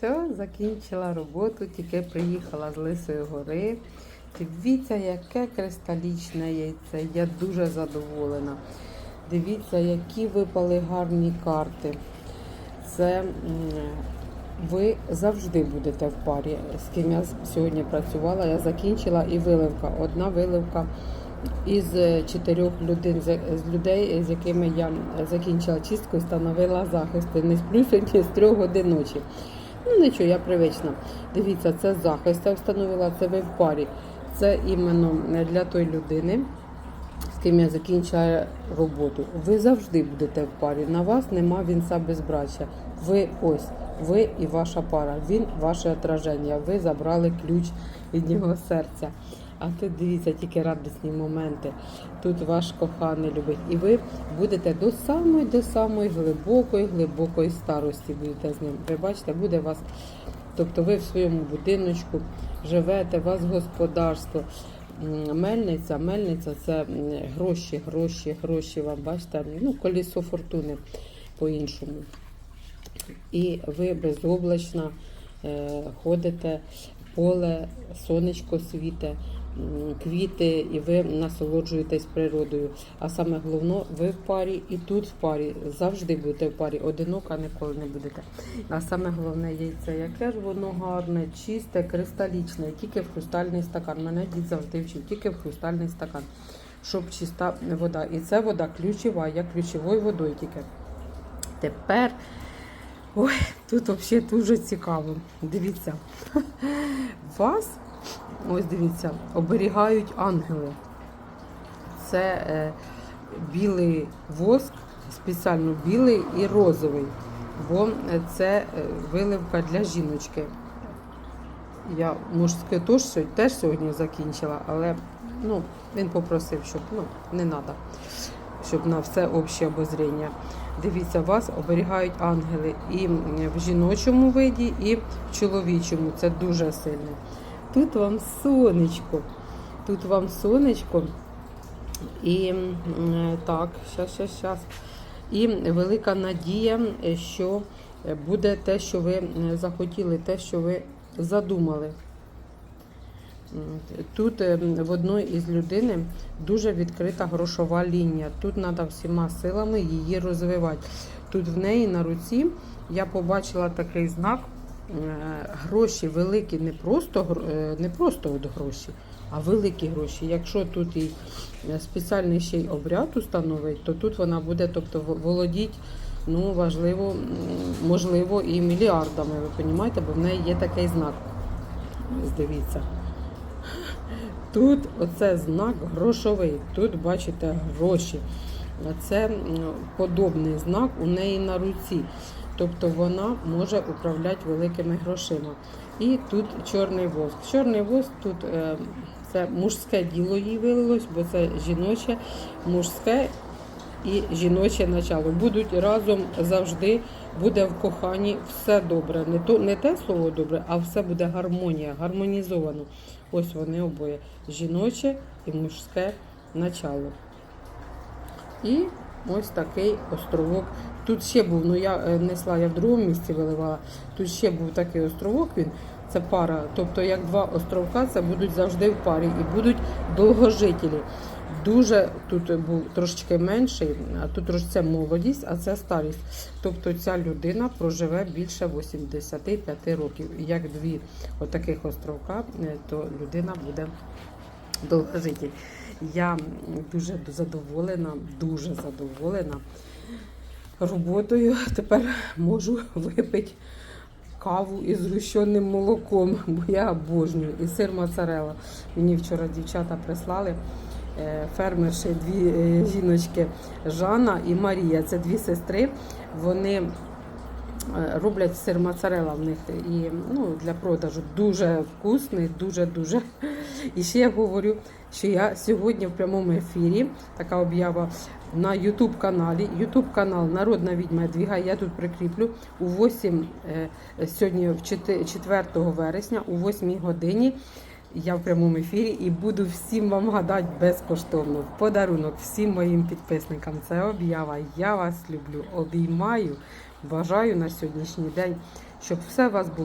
Все, закінчила роботу, тільки приїхала з Лисої гори. Дивіться, яке кристалічне яйце. Я дуже задоволена. Дивіться, які випали гарні карти. Це ви завжди будете в парі. З ким я сьогодні працювала, я закінчила і виливка. Одна виливка із е, чотирьох людей, з з людей, з якими я закінчила чистку і встановила захисти. Не сплю сьогодні з трьох годин ночі. Ну нічого, я привична. Дивіться, це захист. Я встановила це ви в парі. Це іменно для тої людини, з ким я закінчаю роботу. Ви завжди будете в парі. На вас нема вінця безбрачя. Ви ось, ви і ваша пара. Він ваше отраження. Ви забрали ключ від нього серця. А тут дивіться тільки радісні моменти. Тут ваш коханий любить. І ви будете до самої, до самої глибокої, глибокої старості будете з ним. Ви бачите, буде вас. Тобто ви в своєму будиночку живете, у вас господарство. Мельниця, мельниця це гроші, гроші, гроші вам, бачите, ну, колесо фортуни по-іншому. І ви безоблачно е, ходите, поле, сонечко світе, квіти, і ви насолоджуєтесь природою. А саме головне, ви в парі і тут в парі. Завжди будете в парі. Одинока ніколи не будете. А саме головне яйце, яке ж воно гарне, чисте, кристалічне, тільки в хрустальний стакан. Мене дід завжди вчив, тільки в хрустальний стакан, щоб чиста вода. І це вода ключова, я ключовою водою тільки. Тепер. Ой, тут взагалі дуже цікаво. Дивіться, вас, ось дивіться, оберігають ангели. Це е, білий воск, спеціально білий і розовий, бо це е, виливка для жіночки. Я мужське сьогодні- теж сьогодні закінчила, але ну, він попросив, щоб ну, не треба, щоб на все обще обозріння. Дивіться, вас оберігають ангели і в жіночому виді, і в чоловічому. Це дуже сильно. Тут вам сонечко. Тут вам сонечко. І е, так, щас, щас, щас. І велика надія, е, що буде те, що ви е, захотіли, те, що ви задумали. Тут е, в одної із людини дуже відкрита грошова лінія. Тут треба всіма силами її розвивати. Тут в неї на руці я побачила такий знак. Е, Гроші великі, не просто, е, не просто от гроші, а великі гроші. Якщо тут і е, спеціальний ще й обряд установить, то тут вона буде тобто, володіть, ну, важливо, можливо, і мільярдами, ви розумієте, бо в неї є такий знак. Ось дивіться. Тут оце знак грошовий. Тут бачите гроші. Це подобний знак у неї на руці. Тобто вона може управляти великими грошима. І тут чорний воск. Чорний воск тут е, це мужське діло їй вилилось, бо це жіноче, мужське і жіноче начало. Будуть разом завжди, буде в коханні все добре. Не, то, не те слово добре, а все буде гармонія, гармонізовано. Ось вони обоє. Жіноче і мужське начало. І ось такий островок. Тут ще був, ну я е, несла, я в другому місці виливала. Тут ще був такий островок, він це пара. Тобто, як два островка, це будуть завжди в парі і будуть довгожителі. Дуже тут був трошечки менший, а тут це молодість, а це старість. Тобто ця людина проживе більше 85 років. Як дві отаких островка, е, то людина буде довгожитель. Я дуже задоволена, дуже задоволена роботою. Тепер можу випити каву із згущеним молоком, бо я обожнюю. І сир моцарелла. Мені вчора дівчата прислали. е, Фермерші, дві е, жіночки Жанна і Марія. Це дві сестри. Вони роблять сир моцарелла в них і ну, для продажу. Дуже вкусний, дуже-дуже. І ще я говорю, що я сьогодні в прямому ефірі така об'ява на YouTube каналі. YouTube канал Народна відьма Двіга. Я тут прикріплю у 8 е, сьогодні, 4 вересня, у 8 годині. Я в прямому ефірі і буду всім вам гадати безкоштовно. В подарунок всім моїм підписникам. Це об'ява. Я вас люблю, обіймаю. Бажаю на сьогоднішній день щоб все у вас було.